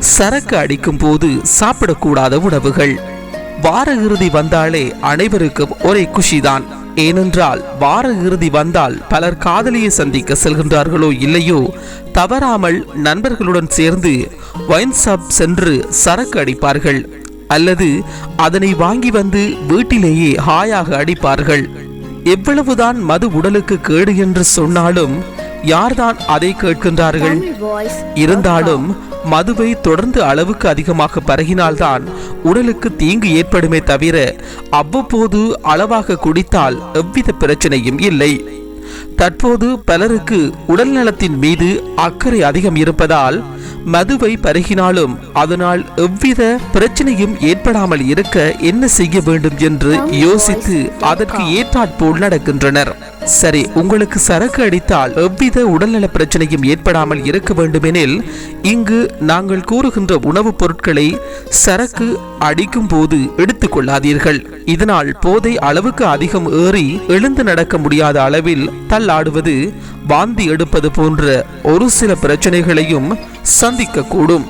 சரக்கு அடிக்கும் போது சாப்பிடக்கூடாத உணவுகள். வார இறுதி வந்தாலே அனைவருக்கும் ஒரே குஷிதான். ஏனென்றால் வார இறுதி வந்தால் பலர் காதலியை சந்திக்க செல்கின்றார்களோ இல்லையோ தவறாமல் நண்பர்களுடன் சேர்ந்து ஒயின் ஷாப் சென்று சரக்கு அடிப்பார்கள். அல்லது அதனை வாங்கி வந்து வீட்டிலேயே ஹாயாக அடிப்பார்கள். எவ்வளவுதான் மது உடலுக்கு கேடு என்று சொன்னாலும் யார்தான் அதை கேட்கின்றார்கள்? இருந்தாலும் மதுவை தொடர்ந்து அளவுக்கு அதிகமாக பருகினால்தான் உடலுக்கு தீங்கு ஏற்படுமே தவிர அவ்வப்போது அளவாக குடித்தால் எவ்வித பிரச்சனையும் இல்லை. தற்போது பலருக்கு உடல் நலத்தின் மீது அக்கறை அதிகம் இருப்பதால் மதுவை பருகினாலும் அதனால் எவ்வித பிரச்சனையும் ஏற்படாமல் இருக்க என்ன செய்ய வேண்டும் என்று யோசித்து அதற்கு ஏற்றாற்போல் நடக்கின்றனர். சரி உங்களுக்கு சரக்கு அடித்தால் எவ்வித உடல்நல பிரச்சனையும் ஏற்படாமல் இருக்க வேண்டுமெனில் இங்கு நாங்கள் கூறுகின்ற உணவுப் பொருட்களை சரக்கு அடிக்கும் போது எடுத்துக்கொள்ளாதீர்கள் இதனால் போதை அளவுக்கு அதிகம் ஏறி எழுந்து நடக்க முடியாத அளவில் தள்ளாடுவது வாந்தி எடுப்பது போன்ற ஒரு சில பிரச்சனைகளையும் சந்திக்கக்கூடும்.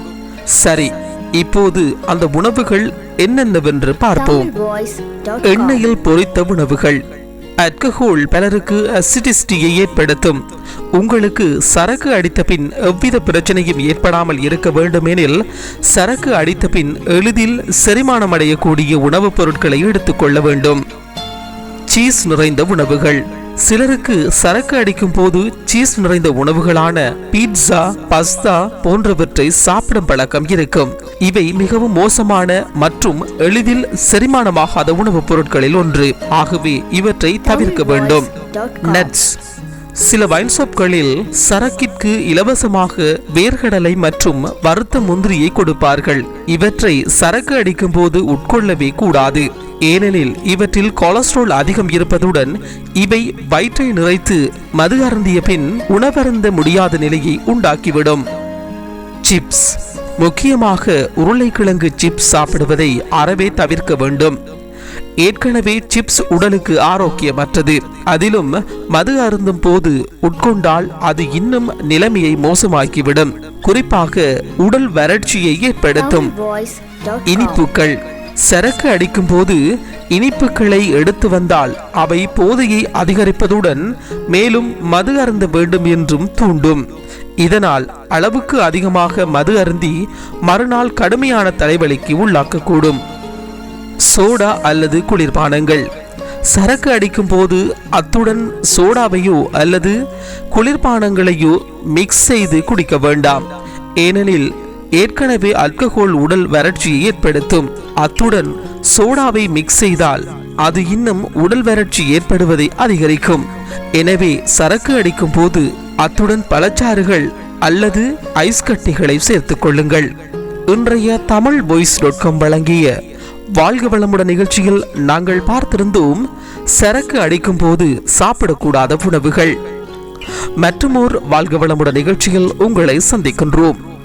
சரி இப்போது அந்த உணவுகள் என்னென்னவென்று பார்ப்போம். எண்ணெயில் பொரித்த உணவுகள். அல்கஹோல் பலருக்கு அசிடிஸ்டியை ஏற்படுத்தும். உங்களுக்கு சரக்கு அடித்த பின் எவ்வித பிரச்சனையும் ஏற்படாமல் இருக்க வேண்டுமெனில் சரக்கு அடித்த பின் எளிதில் செரிமானம் அடையக்கூடிய உணவுப் பொருட்களை எடுத்துக்கொள்ள வேண்டும். சீஸ் நிறைந்த உணவுகள். சிலருக்கு சரக்கு அடிக்கும் போது சீஸ் நிறைந்த உணவுகளான பீட்சா பஸ்தா போன்றவற்றை சாப்பிடும் பழக்கம் இருக்கும். இவை மிகவும் மோசமான மற்றும் எளிதில் செரிமானமாகாத உணவுப் பொருட்களில் ஒன்று. ஆகவே இவற்றை தவிர்க்க வேண்டும். நட்ஸ். சில வைன் ஷாப்களில் சரக்கிற்கு இலவசமாக வேர்கடலை மற்றும் வறுத்த முந்திரியை கொடுப்பார்கள். இவற்றை சரக்கு அடிக்கும் போது உட்கொள்ளவே கூடாது. ஏனெனில் இவற்றில் கொலஸ்ட்ரால் அதிகம் இருப்பதுடன் இவை வயிற்றை நிறைத்து மது அருந்திய பின் உணவருந்த முடியாத நிலையை உண்டாக்கிவிடும். சிப்ஸ் முக்கியமாக உருளைக்கிழங்கு சிப்ஸ் சாப்பிடுவதை அறவே தவிர்க்க வேண்டும். ஏற்கனவே சிப்ஸ் உடலுக்கு ஆரோக்கியமற்றது. அதிலும் மது அருந்தும் போது உட்கொண்டால் அது இன்னும் நிலைமையை மோசமாக்கிவிடும். குறிப்பாக உடல் வறட்சியை ஏற்படுத்தும். வாய்ஸ் இனிப்புகள். சரக்கு அடிக்கும் போது இனிப்புகளை எடுத்து வந்தால் அவை போதையை அதிகரிப்பதுடன் மேலும் மது அருந்த வேண்டும் என்றும் தூண்டும். இதனால் அளவுக்கு அதிகமாக மது அருந்தி மறுநாள் கடுமையான தலைவலிக்கு உள்ளாக்கக்கூடும். சோடா அல்லது குளிர்பானங்கள். சரக்கு அடிக்கும் போது அத்துடன் சோடாவையோ அல்லது குளிர்பானங்களையோ மிக்ஸ் செய்து குடிக்க வேண்டாம். ஏனெனில் ஏற்கனவே அல்கஹோல் உடல் வறட்சியை ஏற்படுத்தும். அத்துடன் சோடாவை மிக்ஸ் செய்தால் அது இன்னும் உடல் வறட்சி ஏற்படுவதை அதிகரிக்கும். எனவே சரக்கு அடிக்கும் போது அத்துடன் பழச்சாறுகள் அல்லது ஐஸ் கட்டிகளை சேர்த்துக் கொள்ளுங்கள். இன்றைய தமிழ் வாய்ஸ் டாட் காம் வழங்கிய வாழ்க வளமுடன் நிகழ்ச்சியில் நாங்கள் பார்த்திருந்தோம் சரக்கு அடிக்கும் போது சாப்பிடக்கூடாத உணவுகள். மற்றுமோர் வாழ்க வளமுடன் நிகழ்ச்சியில் உங்களை சந்திக்கின்றோம்.